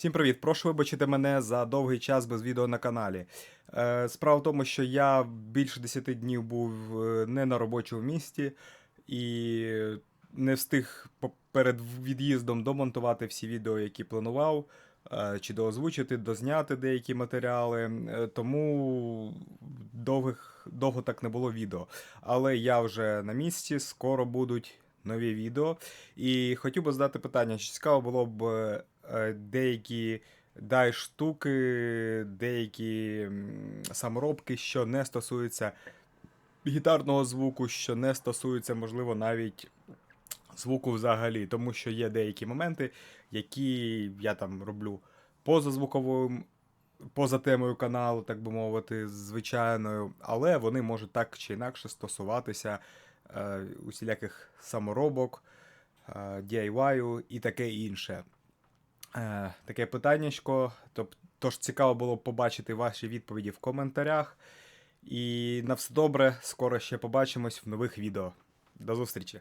Всім привіт! Прошу вибачити мене за довгий час без відео на каналі. Е, Справа в тому, що я більше 10 днів був е, не на робочому місці і не встиг перед від'їздом домонтувати всі відео, які планував, е, чи доозвучити, дозняти деякі матеріали. Тому довгих, довго так не було відео. Але я вже на місці, скоро будуть нові відео. І хотів би задати питання, чи цікаво було б е, деякі дай штуки, деякі саморобки, що не стосуються гітарного звуку, що не стосуються, можливо, навіть звуку взагалі, тому що є деякі моменти, які я там роблю поза звуковим. Поза темою каналу, так би мовити, звичайною, але вони можуть так чи інакше стосуватися усіляких саморобок, е, DIY і таке інше. Е, таке питаннячко. Тож цікаво було б побачити ваші відповіді в коментарях. І на все добре, скоро ще побачимось в нових відео. До зустрічі!